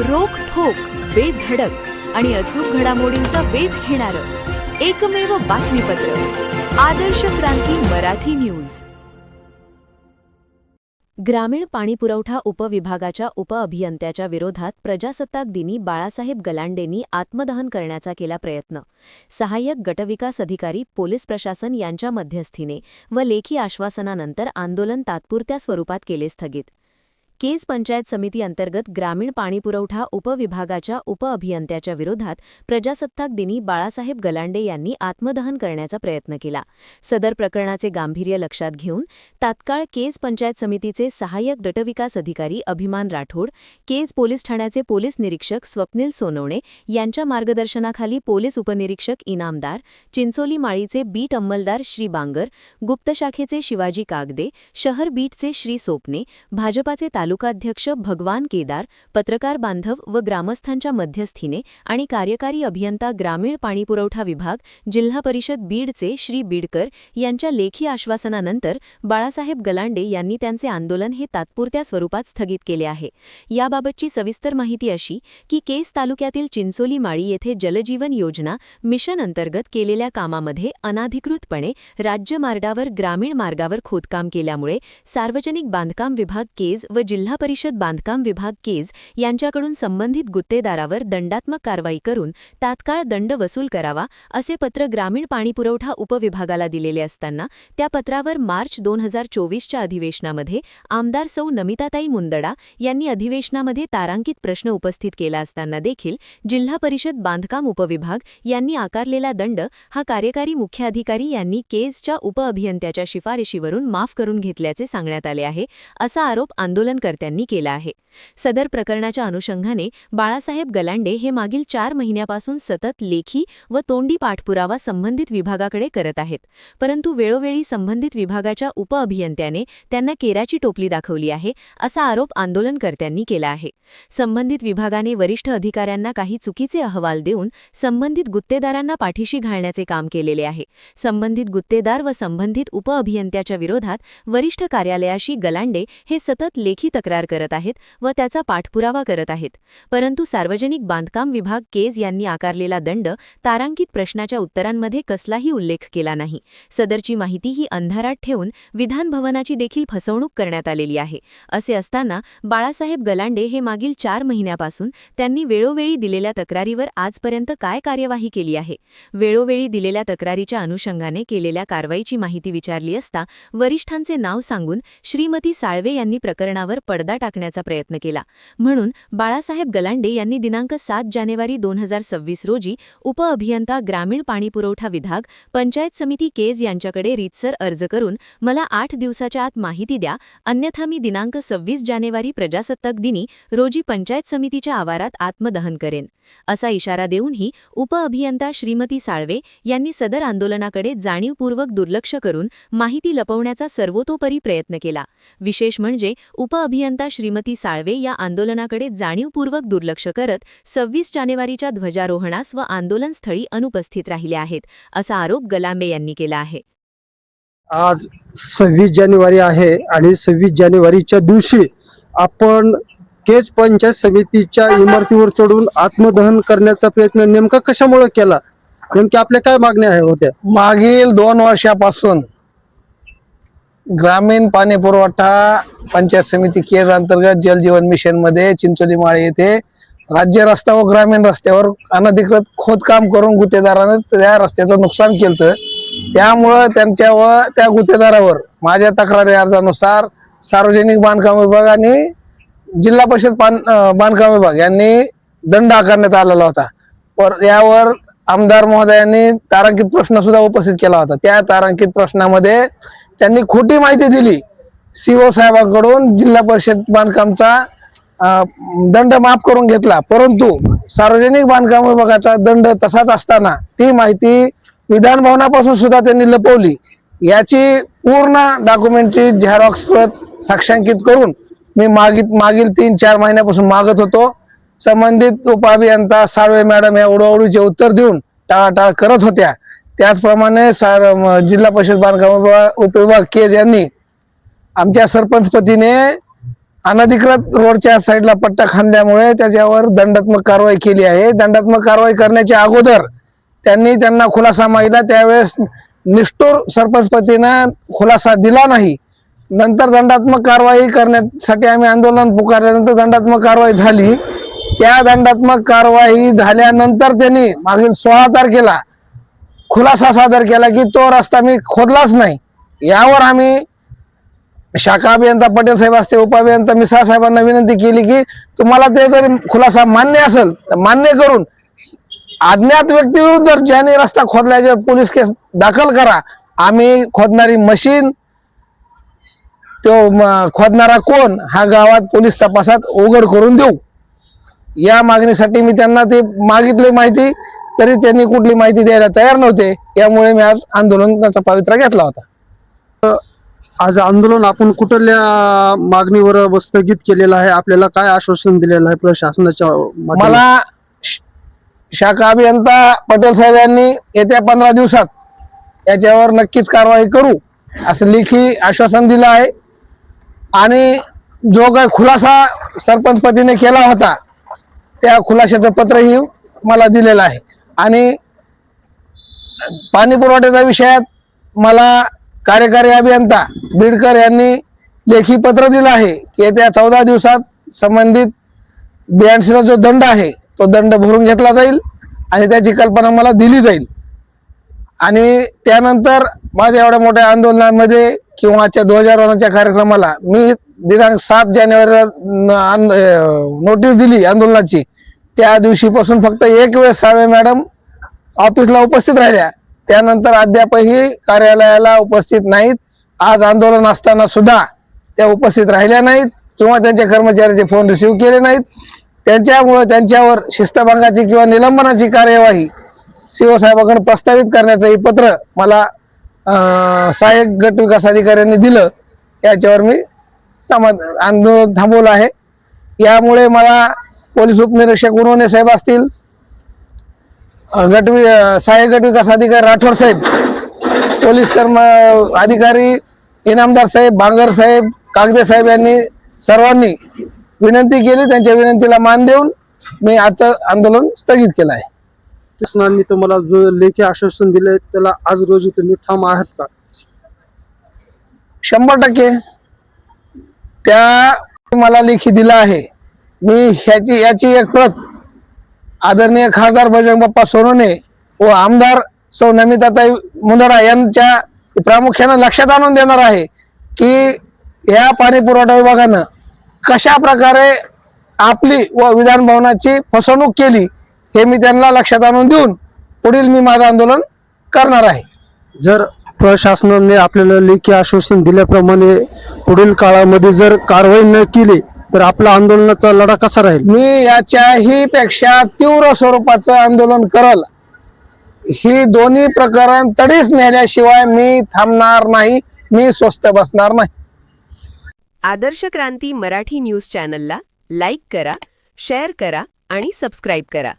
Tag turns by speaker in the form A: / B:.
A: रोख ठोक बेधडक आणि अचूक घडामोडींचा वेध घेणारं एकमेव बातमीपत्र. आदर्श क्रांती मराठी न्यूज. ग्रामीण पाणीपुरवठा उपविभागाच्या उपअभियंत्याच्या विरोधात प्रजासत्ताक दिनी बाळासाहेब गलांडेंनी आत्मदहन करण्याचा केला प्रयत्न. सहाय्यक गटविकास अधिकारी पोलीस प्रशासन यांच्या मध्यस्थीने व लेखी आश्वासनानंतर आंदोलन तात्पुरत्या स्वरूपात केले स्थगित. केज पंचायत समिती अंतर्गत ग्रामीण पाणीपुरवठा उपविभागाच्या उपअभियंत्याच्या विरोधात प्रजासत्ताक दिनी बाळासाहेब गलांडे यांनी आत्मदहन करण्याचा प्रयत्न केला. सदर प्रकरणाचे गांभीर्य लक्षात घेऊन तात्काळ केज पंचायत समितीचे सहाय्यक गटविकास अधिकारी अभिमान राठोड केज पोलीस ठाण्याचे पोलीस निरीक्षक स्वप्नील सोनवणे यांच्या मार्गदर्शनाखाली पोलीस उपनिरीक्षक इनामदार चिंचोली माळीचे बीट अंमलदार श्री बांगर गुप्तशाखेचे शिवाजी कागदे शहर बीटचे श्री सोपने भाजपाचे तालुकाध्यक्ष भगवान केदार पत्रकार बांधव व ग्रामस्थांच्या मध्यस्थीने आणि कार्यकारी अभियंता ग्रामीण पाणीपुरवठा विभाग जिल्हा परिषद बीडचे श्री बीडकर यांच्या लेखी आश्वासनानंतर बाळासाहेब गलांडे यांनी त्यांचे आंदोलन हे तात्पुरत्या स्वरूपात स्थगित केले आहे. याबाबतची सविस्तर माहिती अशी की केस तालुक्यातील चिंचोली माळी येथे जलजीवन योजना मिशन अंतर्गत केलेल्या कामामध्ये अनाधिकृतपणे राज्य मार्गावर ग्रामीण मार्गावर खोदकाम केल्यामुळे सार्वजनिक बांधकाम विभाग केज व जिल्हा परिषद बांधकाम विभाग केज यांच्याकडून संबंधित गुत्तेदारावर दंडात्मक कारवाई करून तात्काळ दंड वसूल करावा असे पत्र ग्रामीण पाणीपुरवठा उपविभागाला दिलेले असताना त्या पत्रावर मार्च दोन हजार चोवीसच्या अधिवेशनामध्ये आमदार सौ नमिताताई मुंदडा यांनी अधिवेशनामध्ये तारांकित प्रश्न उपस्थित केला असताना देखील जिल्हा परिषद बांधकाम उपविभाग यांनी आकारलेला दंड हा कार्यकारी मुख्याधिकारी यांनी केजच्या उपअभियंत्याच्या शिफारशीवरून माफ करून घेतल्याचे सांगण्यात आले आहे असा आरोप आंदोलन कर्त्यांनी केला आहे. सदर प्रकरणाच्या अनुषंगाने बाळासाहेब गलांडे हे मागील चार महिन्यापासून सतत लेखी व तोंडी पाठपुरावा संबंधित विभागाकडे करत आहेत. परंतु वेळोवेळी संबंधित विभागाच्या उपअभियंत्याने त्यांना केराची टोपली दाखवली आहे असा आरोप आंदोलनकर्त्यांनी केला आहे. संबंधित विभागाने वरिष्ठ अधिकाऱ्यांना काही चुकीचे अहवाल देऊन संबंधित गुत्तेदारांना पाठीशी घालण्याचे काम केलेले आहे. संबंधित गुत्तेदार व संबंधित उपअभियंत्याच्या विरोधात वरिष्ठ कार्यालयाशी गलांडे हे सतत लेखी तक्रार करत आहेत व त्याचा पाठपुरावा करत आहेत. परंतु सार्वजनिक बांधकाम विभाग केज यांनी आकारलेला दंड तारांकित प्रश्नाच्या उत्तरांमध्ये कसलाही उल्लेख केला नाही. सदरची माहिती ही अंधारात ठेवून विधानभवनाची देखील फसवणूक करण्यात आलेली आहे. असे असताना बाळासाहेब गलांडे हे मागील चार महिन्यापासून त्यांनी वेळोवेळी दिलेल्या तक्रारीवर आजपर्यंत काय कार्यवाही केली आहे? वेळोवेळी दिलेल्या तक्रारीच्या अनुषंगाने केलेल्या कारवाईची माहिती विचारली असता वरिष्ठांचे नाव सांगून श्रीमती साळवे यांनी प्रकरणावर पडदा टाकण्याचा प्रयत्न केला. म्हणून बाळासाहेब गलांडे यांनी दिनांक सात जानेवारी दोन हजार सव्वीस रोजी उपअभियंता ग्रामीण पाणीपुरवठा विभाग पंचायत समिती केज यांच्याकडे रीतसर अर्ज करून मला आठ दिवसाच्या आत माहिती द्या अन्यथा मी दिनांक सव्वीस जानेवारी प्रजासत्ताक दिनी रोजी पंचायत समितीच्या आवारात आत्मदहन करेन. असा इशारा देऊनही उपअभियंता श्रीमती साळवे यांनी सदर आंदोलनाकडे जाणीवपूर्वक दुर्लक्ष करून माहिती लपवण्याचा सर्वतोपरी प्रयत्न केला. विशेष म्हणजे उपअभियंता श्रीमती साळवे या आंदोलनाकडे जाणीवपूर्वक दुर्लक्ष करत सव्वीस जानेवारीच्या ध्वजारोहणास व आंदोलनस्थळी अनुपस्थित राहिले आहेत असा आरोप गलांबे यांनी केला आहे.
B: आज सव्वीस जानेवारी आहे आणि सव्वीस जानेवारीच्या दिवशी आपण केज पंचायत समितीच्या इमारतीवर चढून आत्मदहन करण्याचा प्रयत्न नेमका कशामुळे केला? नेमक्या आपल्या काय मागण्या आहे होत्या?
C: मागील दोन वर्षापासून ग्रामीण पाणी पुरवठा पंचायत समिती केज अंतर्गत जल जीवन मिशनमध्ये चिंचोली माळे येथे राज्य रस्ता व ग्रामीण रस्त्यावर अनधिकृत खोदकाम करून गुत्तेदाराने त्या रस्त्याचं नुकसान केलं त्यामुळं त्यांच्या व त्या गुत्तेदारावर माझ्या तक्रारी अर्जानुसार सार्वजनिक बांधकाम विभाग आणि जिल्हा परिषद बांधकाम विभाग यांनी दंड आकारण्यात आलेला होता. पर यावर आमदार महोदयांनी तारांकित प्रश्न सुद्धा उपस्थित केला होता. त्या तारांकित प्रश्नामध्ये त्यांनी खोटी माहिती दिली. सीओ साहेबांकडून जिल्हा परिषद बांधकामचा दंड माफ करून घेतला. परंतु सार्वजनिक बांधकाम विभागाचा दंड तसाच असताना ती माहिती विधान भवनापासून सुद्धा त्यांनी लपवली. याची पूर्ण डॉक्युमेंटची झेरॉक्स प्रत साक्षांकित करून मी मागित मागील तीन चार महिन्यापासून मागत होतो. संबंधित उपाभियंता साळवे मॅडम या उडवडीचे उत्तर देऊन टाळाटाळ करत होत्या. त्याचप्रमाणे सार म- जिल्हा परिषद बांधकाम विभाग उपविभाग केज यांनी आमच्या सरपंचपतीने अनधिकृत रोडच्या साईडला पट्टा खांदल्यामुळे त्याच्यावर दंडात्मक कारवाई केली आहे. दंडात्मक कारवाई करण्याच्या अगोदर त्यांनी त्यांना खुलासा मागितला. त्यावेळेस निष्ठूर सरपंचपतीनं खुलासा दिला नाही. नंतर दंडात्मक कारवाई करण्यासाठी आम्ही आंदोलन पुकारल्यानंतर दंडात्मक कारवाई झाली. त्या दंडात्मक कारवाई झाल्यानंतर त्यांनी मागील सोळा तारखेला खुलासा सादर केला की तो रस्ता मी खोदलाच नाही. यावर आम्ही शाखा अभियंता पटेल साहेब असते उपअभियंता मिसाळ साहेबांना विनंती केली की तुम्हाला ते जरी खुलासा मान्य असेल तर मान्य करून अज्ञात व्यक्तीविरुद्ध जर ज्याने रस्ता खोदल्याचे पोलीस केस दाखल करा. आम्ही खोदणारी मशीन तो म- खोदणारा कोण हा गावात पोलीस तपासात उघड करून देऊ. या मागणीसाठी मी त्यांना ते मागितले माहिती. तरी त्यांनी कुठली माहिती द्यायला तयार नव्हते. यामुळे मी आज आंदोलनाचा पवित्रा घेतला होता.
B: आज आंदोलन आपण कुठल्या मागणीवर स्थगित केलेलं आहे? आपल्याला काय आश्वासन दिलेलं आहे प्रशासनाच्या?
C: मला शाखा अभियंता पटेल साहेब यांनी येत्या पंधरा दिवसात याच्यावर नक्कीच कारवाई करू असं लेखी आश्वासन दिलं आहे. आणि जो काही खुलासा सरपंचपतीने केला होता त्या खुलाशाचं पत्रही मला दिलेलं आहे. आणि पाणी पुरवठ्याच्या विषयात मला कार्यकारी अभियंता बीडकर यांनी लेखी पत्र दिलं आहे की येत्या चौदा दिवसात संबंधित बियाणसीचा जो दंड आहे तो दंड भरून घेतला जाईल आणि त्याची कल्पना मला दिली जाईल. आणि त्यानंतर माझ्या एवढ्या मोठ्या आंदोलनामध्ये किंवा आजच्या ध्वजारोहणाच्या कार्यक्रमाला मी दिनांक सात जानेवारीला आन- नोटीस दिली आंदोलनाची. त्या दिवशीपासून फक्त एक वेळेस साळवे मॅडम. ऑफिसला उपस्थित राहिल्या. त्यानंतर अद्यापही कार्यालयाला उपस्थित नाहीत. आज आंदोलन असताना सुद्धा त्या उपस्थित राहिल्या नाहीत किंवा त्यांच्या कर्मचाऱ्याचे फोन रिसिव्ह केले नाहीत. त्यांच्यामुळे त्यांच्यावर शिस्तभंगाची किंवा निलंबनाची कार्यवाही सीओ साहेबांकडे प्रस्तावित करण्याचंही पत्र मला सहाय्यक गट विकास अधिकाऱ्यांनी दिलं. याच्यावर मी समाधान आंदोलन थांबवलं आहे. यामुळे मला पोलीस उपनिरीक्षक उन्होने साहेब असतील. गट सहाय्यक गट विकास अधिकारी राठोड साहेब पोलीस कर्म अधिकारी इनामदार साहेब बांगर साहेब कागदे साहेब यांनी सर्वांनी विनंती केली. त्यांच्या विनंतीला मान देऊन मी आजचं आंदोलन स्थगित केलं आहे.
B: शासनाने तुम्हाला जो लेखी आश्वासन दिले त्याला आज रोजी तुम्ही ठाम आहात का?
C: शंभर टक्के. त्या मला लेखी दिला आहे. मी ह्याची याची एक प्रत. आदरणीय खासदार बजरंग बाप्पा सोनवणे व आमदार सौ नमिताताई मुंदडा यांच्या प्रामुख्यानं लक्षात आणून देणार आहे की या पाणी पुरवठा विभागानं कशा प्रकारे आपली व विधान भवनाची फसवणूक केली हे मी त्यांना लक्षात आणून देऊन पुढील मी माझं आंदोलन करणार आहे.
B: जर प्रशासनाने आपल्याला लेखी आश्वासन दिल्याप्रमाणे पुढील काळामध्ये जर कारवाई न केली तर आपला आंदोलनाचा लढा कसा राहील?
C: मी याच्याही पेक्षा तीव्र स्वरूपाचं आंदोलन करल. ही दोन्ही प्रकरण तडीच नेल्याशिवाय मी थांबणार नाही मी स्वस्त बसणार नाही.
D: आदर्श क्रांती मराठी न्यूज चॅनलला लाईक करा शेअर करा आणि सबस्क्राईब करा.